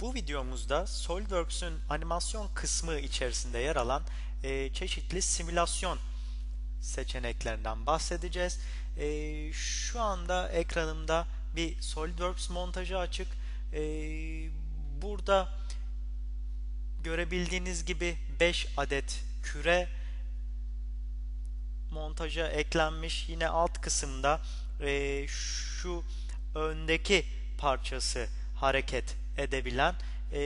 Bu videomuzda SolidWorks'ün animasyon kısmı içerisinde yer alan e, çeşitli simülasyon seçeneklerinden bahsedeceğiz. E, şu anda ekranımda bir SolidWorks montajı açık. E, burada görebildiğiniz gibi 5 adet küre montaja eklenmiş. Yine alt kısımda e, şu öndeki parçası hareket edebilen e,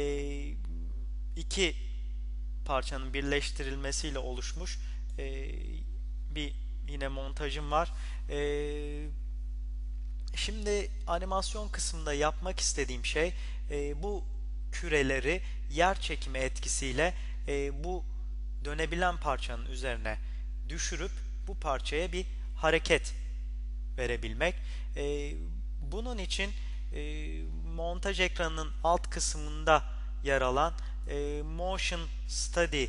iki parçanın birleştirilmesiyle oluşmuş e, bir yine montajım var. E, şimdi animasyon kısmında yapmak istediğim şey e, bu küreleri yer çekimi etkisiyle e, bu dönebilen parçanın üzerine düşürüp bu parçaya bir hareket verebilmek. E, bunun için e, montaj ekranının alt kısmında yer alan e, Motion Study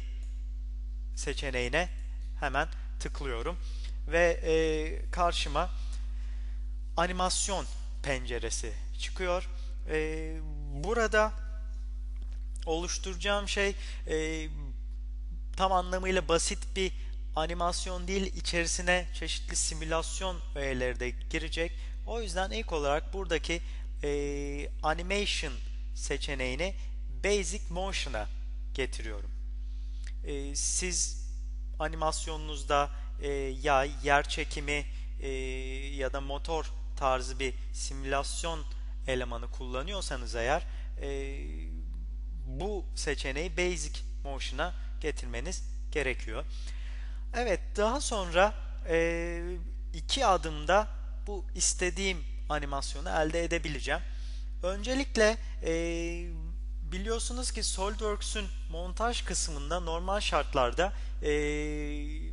seçeneğine hemen tıklıyorum ve e, karşıma animasyon penceresi çıkıyor. E, burada oluşturacağım şey e, tam anlamıyla basit bir animasyon değil içerisine çeşitli simülasyon öğeleri de girecek. O yüzden ilk olarak buradaki e, animation seçeneğini basic motion'a getiriyorum. E, siz animasyonunuzda e, yay, yer çekimi e, ya da motor tarzı bir simülasyon elemanı kullanıyorsanız eğer e, bu seçeneği basic motion'a getirmeniz gerekiyor. Evet daha sonra e, iki adımda bu istediğim animasyonu elde edebileceğim. Öncelikle e, biliyorsunuz ki SolidWorks'ün montaj kısmında normal şartlarda e,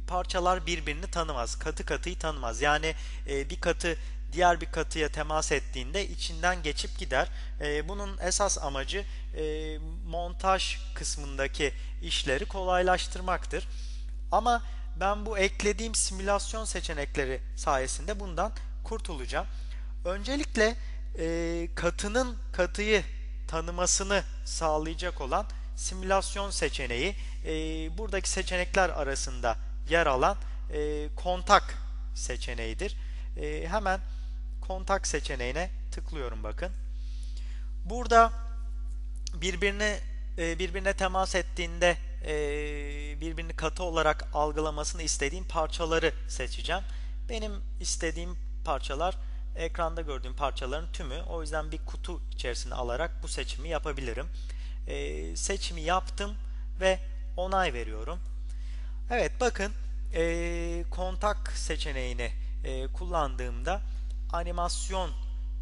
parçalar birbirini tanımaz. Katı katıyı tanımaz. Yani e, bir katı diğer bir katıya temas ettiğinde içinden geçip gider. E, bunun esas amacı e, montaj kısmındaki işleri kolaylaştırmaktır. Ama ben bu eklediğim simülasyon seçenekleri sayesinde bundan kurtulacağım. Öncelikle e, katının katıyı tanımasını sağlayacak olan simülasyon seçeneği e, buradaki seçenekler arasında yer alan e, kontak seçeneğidir. E, hemen kontak seçeneğine tıklıyorum bakın. Burada birbirine e, birbirine temas ettiğinde e, birbirini katı olarak algılamasını istediğim parçaları seçeceğim. Benim istediğim parçalar ekranda gördüğüm parçaların tümü. O yüzden bir kutu içerisine alarak bu seçimi yapabilirim. E, seçimi yaptım ve onay veriyorum. Evet bakın e, kontak seçeneğini e, kullandığımda animasyon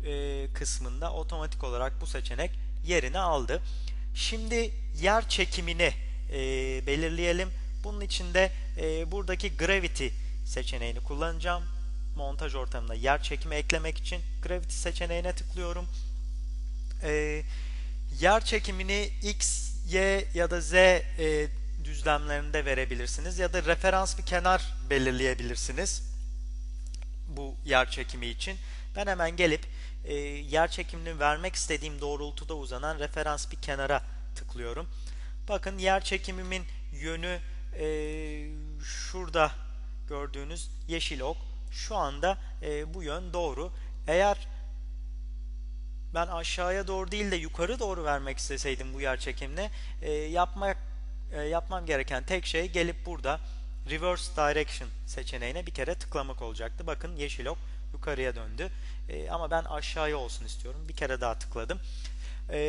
e, kısmında otomatik olarak bu seçenek yerini aldı. Şimdi yer çekimini e, belirleyelim. Bunun için de e, buradaki Gravity seçeneğini kullanacağım. Montaj ortamına yer çekimi eklemek için Gravity seçeneğine tıklıyorum. E, yer çekimini X, Y ya da Z e, düzlemlerinde verebilirsiniz. Ya da referans bir kenar belirleyebilirsiniz. Bu yer çekimi için. Ben hemen gelip e, yer çekimini vermek istediğim doğrultuda uzanan referans bir kenara tıklıyorum. Bakın yer çekimimin yönü e, şurada gördüğünüz yeşil ok. Şu anda e, bu yön doğru. Eğer ben aşağıya doğru değil de yukarı doğru vermek isteseydim bu yer çekimini e, yapmak e, yapmam gereken tek şey gelip burada reverse direction seçeneğine bir kere tıklamak olacaktı. Bakın yeşil ok yukarıya döndü. E, ama ben aşağıya olsun istiyorum. Bir kere daha tıkladım. E,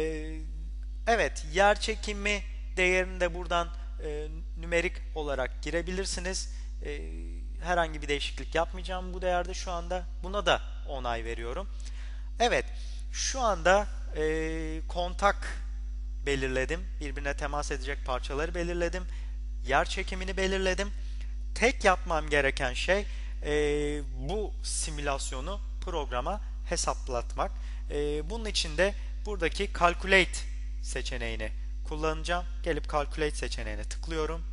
evet yer çekimi değerini de buradan e, nümerik olarak girebilirsiniz. E, herhangi bir değişiklik yapmayacağım bu değerde şu anda. Buna da onay veriyorum. Evet şu anda e, kontak belirledim. Birbirine temas edecek parçaları belirledim. Yer çekimini belirledim. Tek yapmam gereken şey e, bu simülasyonu programa hesaplatmak. E, bunun için de buradaki Calculate seçeneğini kullanacağım. Gelip Calculate seçeneğine tıklıyorum.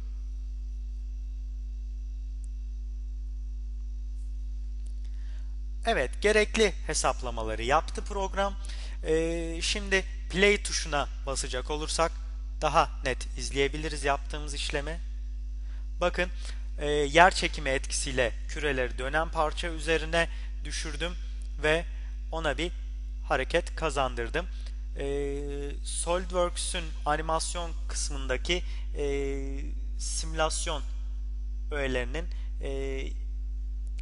Evet, gerekli hesaplamaları yaptı program. Ee, şimdi play tuşuna basacak olursak daha net izleyebiliriz yaptığımız işlemi. Bakın e, yer çekimi etkisiyle küreleri dönen parça üzerine düşürdüm ve ona bir hareket kazandırdım. E, SolidWorks'ün animasyon kısmındaki e, simülasyon öğelerinin e,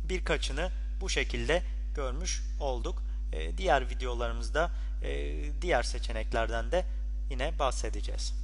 birkaçını bu şekilde görmüş olduk. E, diğer videolarımızda e, diğer seçeneklerden de yine bahsedeceğiz.